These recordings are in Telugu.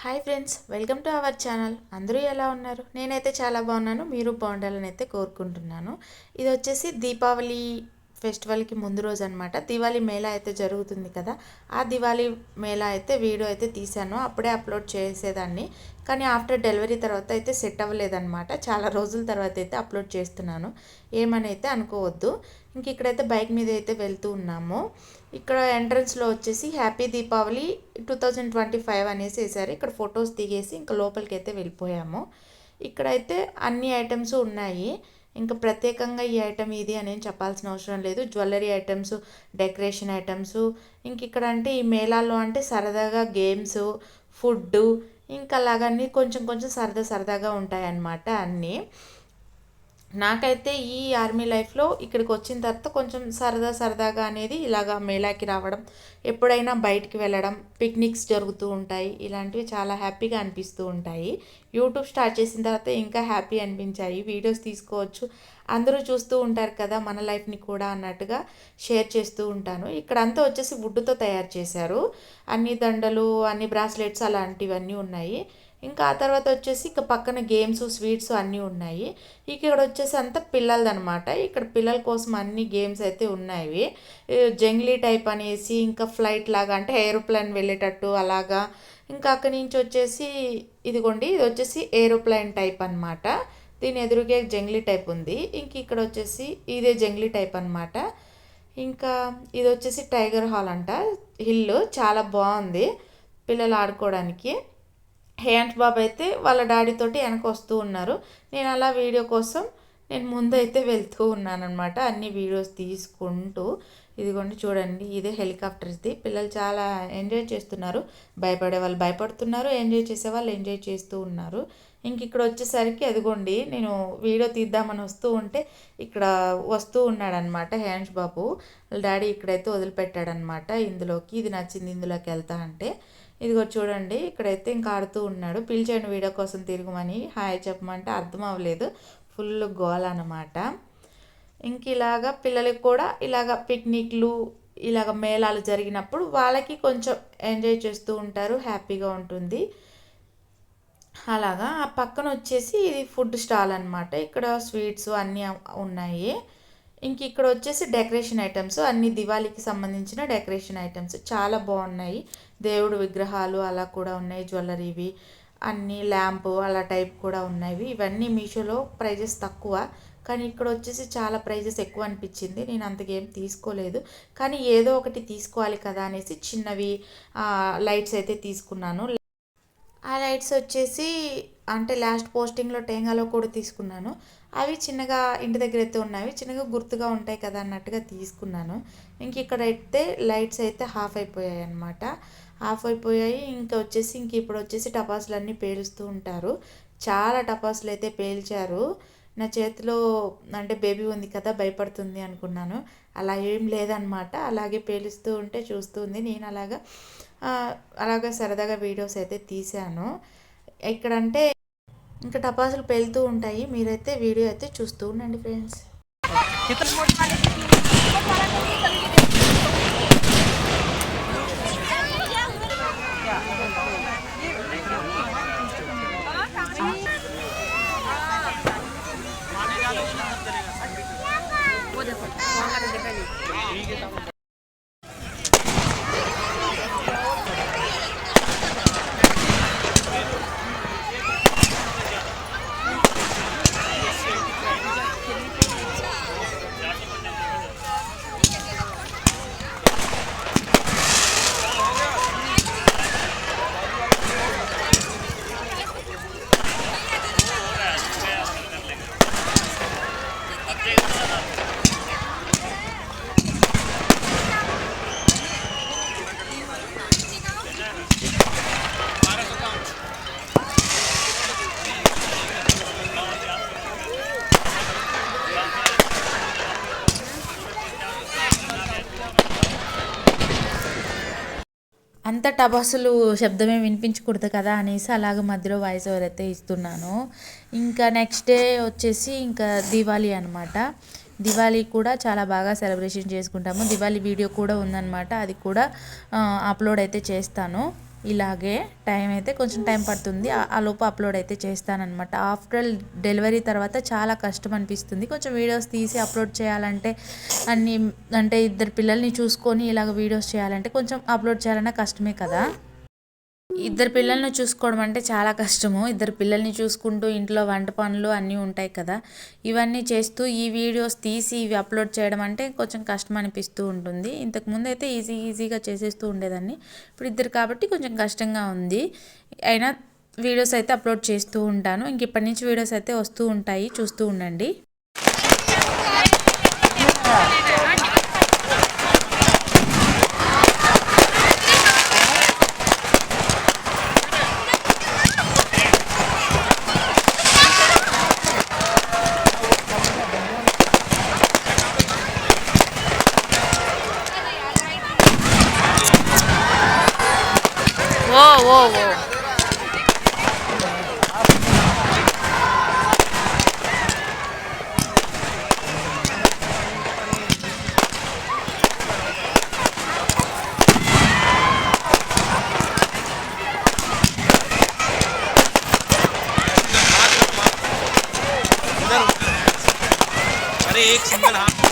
Hi friends welcome to our channel. అందరూ ఎలా ఉన్నారు? నేనైతే చాలా బాగున్నాను. మీరు బాగుండాలని అయితే కోరుకుంటున్నాను. ఇది వచ్చేసి దీపావళి ఫెస్టివల్కి ముందు రోజు అనమాట దివాళీ మేళా అయితే జరుగుతుంది కదా. ఆ దివాళీ మేళా అయితే వీడియో అయితే తీశాను. అప్పుడే అప్లోడ్ చేసేదాన్ని. కానీ ఆఫ్టర్ డెలివరీ తర్వాత అయితే సెట్ అవ్వలేదన్నమాట. చాలా రోజుల తర్వాత అయితే అప్లోడ్ చేస్తున్నాను. ఏమని అయితే అనుకోవద్దు. ఇంక ఇక్కడైతే బైక్ మీద అయితే వెళ్తూ ఉన్నాము. ఇక్కడ ఎంట్రన్స్లో వచ్చేసి happy Deepavali two thousand twenty five అనేసి వేసారు ఇక్కడ ఫొటోస్ దిగేసి ఇంకా లోపలికి అయితే వెళ్ళిపోయాము. ఇక్కడైతే అన్ని ఐటమ్స్ ఉన్నాయి. ఇంకా ప్రత్యేకంగా ఈ ఐటమ్ ఇది అని చెప్పాల్సిన అవసరం లేదు. జ్యువెలరీ ఐటమ్స్ డెకరేషన్ ఐటమ్స్ ఇంక ఇక్కడ అంటే ఈ మేళాల్లో అంటే సరదాగా గేమ్స్ ఫుడ్ ఇంకా అలాగన్నీ కొంచెం కొంచెం సరదా సరదాగా ఉంటాయన్నమాట అన్నీ. నాకైతే ఈ ఆర్మీ లైఫ్లో ఇక్కడికి వచ్చిన తర్వాత కొంచెం సరదా సరదాగా అనేది ఇలాగా మేళాకి రావడం ఎప్పుడైనా బయటికి వెళ్ళడం పిక్నిక్స్ జరుగుతూ ఉంటాయి ఇలాంటివి చాలా హ్యాపీగా అనిపిస్తూ ఉంటాయి. యూట్యూబ్ స్టార్ట్ చేసిన తర్వాత ఇంకా హ్యాపీ అనిపించాయి. వీడియోస్ తీసుకోవచ్చు. అందరూ చూస్తూ ఉంటారు కదా మన లైఫ్ని కూడా అన్నట్టుగా షేర్ చేస్తూ ఉంటాను. ఇక్కడ అంతా వచ్చేసి వుడ్తో తయారు చేశారు. అన్ని దండలు అన్ని బ్రాస్లెట్స్ అలాంటివన్నీ ఉన్నాయి. ఇంకా ఆ తర్వాత వచ్చేసి ఇక పక్కన గేమ్స్ స్వీట్స్ అన్నీ ఉన్నాయి. ఇక్కడ వచ్చేసి అంతా పిల్లలదనమాట. ఇక్కడ పిల్లల కోసం అన్ని గేమ్స్ అయితే ఉన్నాయి. జంగ్లీ టైప్ అనేసి ఇంకా ఫ్లైట్ లాగా అంటే ఏరోప్లేన్ వెళ్ళేటట్టు అలాగా. ఇంకా అక్కడి నుంచి వచ్చేసి ఇదిగోండి ఇది వచ్చేసి ఏరోప్లేన్ టైప్ అనమాట దీని ఎదురుగే జంగ్లీ టైప్ ఉంది. ఇంక ఇక్కడ వచ్చేసి ఇదే జంగ్లీ టైప్ అనమాట ఇంకా ఇది వచ్చేసి టైగర్ హాల్ అంట. హిల్ చాలా బాగుంది పిల్లలు ఆడుకోవడానికి. హేంట్ బాబు అయితే వాళ్ళ డాడీతోటి వెనక వస్తూ ఉన్నారు. నేను అలా వీడియో కోసం నేను ముందైతే వెళ్తూ ఉన్నానమాట అన్ని వీడియోస్ తీసుకుంటూ ఇదిగోండి చూడండి ఇదే హెలికాప్టర్స్ది. పిల్లలు చాలా ఎంజాయ్ చేస్తున్నారు. భయపడే వాళ్ళు భయపడుతున్నారు ఎంజాయ్ చేసే వాళ్ళు ఎంజాయ్ చేస్తూ ఉన్నారు. ఇంక ఇక్కడ వచ్చేసరికి అదిగోండి నేను వీడియో తీద్దామని వస్తూ ఉంటే ఇక్కడ వస్తూ ఉన్నాడనమాట హ్యాండ్స్ బాబు. వాళ్ళ డాడీ ఇక్కడైతే వదిలిపెట్టాడనమాట ఇందులోకి ఇది నచ్చింది ఇందులోకి వెళ్తా అంటే. ఇదిగో చూడండి ఇక్కడైతే ఇంకా ఆడుతూ ఉన్నాడు. పిలిచాను వీడియో కోసం తిరగమని. హాయ్ చెప్పమంటే అర్థం అవ్వలేదు. ఫుల్ గోల్ అనమాట ఇంక ఇలాగా పిల్లలకి కూడా ఇలాగ పిక్నిక్లు ఇలాగ మేళాలు జరిగినప్పుడు వాళ్ళకి కొంచెం ఎంజాయ్ చేస్తూ ఉంటారు. హ్యాపీగా ఉంటుంది. అలాగా ఆ పక్కన వచ్చేసి ఇది ఫుడ్ స్టాల్ అనమాట ఇక్కడ స్వీట్స్ అన్నీ ఉన్నాయి. ఇంక ఇక్కడ వచ్చేసి డెకరేషన్ ఐటమ్స్ అన్ని దివాళీకి సంబంధించిన డెకరేషన్ ఐటమ్స్. చాలా బాగున్నాయి. దేవుడు విగ్రహాలు అలా కూడా ఉన్నాయి జ్యువెలరీవి. అన్ని ల్యాంప్ అలా టైప్ కూడా ఉన్నాయి ఇవన్నీ మీషోలో ప్రైజెస్ తక్కువ. కానీ ఇక్కడ వచ్చేసి చాలా ప్రైజెస్ ఎక్కువ అనిపించింది. నేను అంతకేం తీసుకోలేదు. కానీ ఏదో ఒకటి తీసుకోవాలి కదా అనేసి చిన్నవి లైట్స్ అయితే తీసుకున్నాను. ఆ లైట్స్ వచ్చేసి అంటే లాస్ట్ పోస్టింగ్లో టేంగాలో కూడా తీసుకున్నాను. అవి చిన్నగా ఇంటి దగ్గర అయితే ఉన్నవి. చిన్నగా గుర్తుగా ఉంటాయి కదా అన్నట్టుగా తీసుకున్నాను. ఇంక ఇక్కడ అయితే లైట్స్ అయితే హాఫ్ అయిపోయాయి అనమాట హాఫ్ అయిపోయాయి. ఇంకా వచ్చేసి ఇంక ఇప్పుడు వచ్చేసి టపాసులు అన్నీ పేలుస్తూ ఉంటారు. చాలా టపాసులు అయితే పేల్చారు. నా చేతిలో అంటే బేబీ ఉంది కదా భయపడుతుంది అనుకున్నాను. అలా ఏం లేదనమాట అలాగే పేలుస్తూ ఉంటే చూస్తూ ఉంది. నేను అలాగా అలాగా సరదాగా వీడియోస్ అయితే తీశాను. ఇక్కడంటే ఇంకా టపాసులు పెళ్తూ ఉంటాయి మీరైతే వీడియో అయితే చూస్తూ ఉండండి ఫ్రెండ్స్ అంత టబాసులు శబ్దమే వినిపించకూడదు కదా అనేసి అలాగ మధ్యలో వాయిస్ ఓవర్ అయితే ఇస్తున్నాను. ఇంకా నెక్స్ట్ డే వచ్చేసి ఇంకా దివాళీ అనమాట దివాళీ కూడా చాలా బాగా సెలబ్రేషన్ చేసుకుంటాము. దివాళీ వీడియో కూడా ఉందన్నమాట. అది కూడా అప్లోడ్ అయితే చేస్తాను. ఇలాగే టైం అయితే కొంచెం టైం పడుతుంది. ఆ- లోపు అప్లోడ్ అయితే చేస్తానన్నమాట. ఆఫ్టర్ డెలివరీ తర్వాత చాలా కష్టం అనిపిస్తుంది. కొంచెం వీడియోస్ తీసి అప్లోడ్ చేయాలంటే అన్ని అంటే ఇద్దరు పిల్లల్ని చూసుకొని ఇలాగ వీడియోస్ చేయాలంటే కొంచెం అప్లోడ్ చేయాలన్నా కష్టమే కదా. ఇద్దరు పిల్లల్ని చూసుకోవడం అంటే చాలా కష్టము. ఇద్దరు పిల్లల్ని చూసుకుంటూ ఇంట్లో వంట పనులు అన్నీ ఉంటాయి కదా. ఇవన్నీ చేస్తూ ఈ వీడియోస్ తీసి ఇవి అప్లోడ్ చేయడం అంటే కొంచెం కష్టం అనిపిస్తూ ఉంటుంది. ఇంతకుముందు అయితే ఈజీ ఈజీగా చేసేస్తూ ఉండేదాన్ని. ఇప్పుడు ఇద్దరు కాబట్టి కొంచెం కష్టంగా ఉంది. అయినా వీడియోస్ అయితే అప్లోడ్ చేస్తూ ఉంటాను. ఇంక ఇప్పటి నుంచి వీడియోస్ అయితే వస్తూ ఉంటాయి. చూస్తూ ఉండండి. whoa, whoa, whoa. एक सिंगल हाथ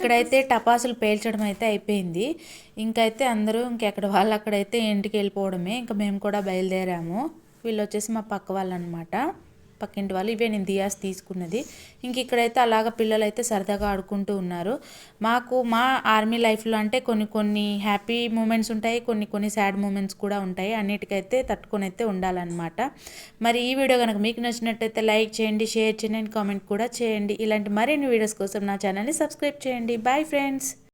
ఇక్కడైతే టపాసులు పేల్చడం అయితే అయిపోయింది. ఇంకైతే అందరూ ఇంకెక్కడ వాళ్ళు అక్కడైతే ఇంటికి వెళ్ళిపోవడమే ఇంకా మేము కూడా బయలుదేరాము. వీళ్ళు వచ్చేసి మా పక్క వాళ్ళు అనమాట పక్కింటి వాళ్ళు ఇవే నేను దియాస్ తీసుకున్నది. ఇంక ఇక్కడైతే అలాగ పిల్లలు అయితే సరదాగా ఆడుకుంటూ ఉన్నారు. మాకు మా ఆర్మీ లైఫ్లో అంటే కొన్ని కొన్ని హ్యాపీ మూమెంట్స్ ఉంటాయి కొన్ని కొన్ని సాడ్ మూమెంట్స్ కూడా ఉంటాయి. అన్నిటికైతే తట్టుకొని అయితే ఉండాలన్నమాట. మరి ఈ వీడియో కనుక మీకు నచ్చినట్టయితే లైక్ చేయండి షేర్ చేయండి కామెంట్ కూడా చేయండి. ఇలాంటి మరిన్ని వీడియోస్ కోసం నా ఛానల్ని సబ్స్క్రైబ్ చేయండి. Bye friends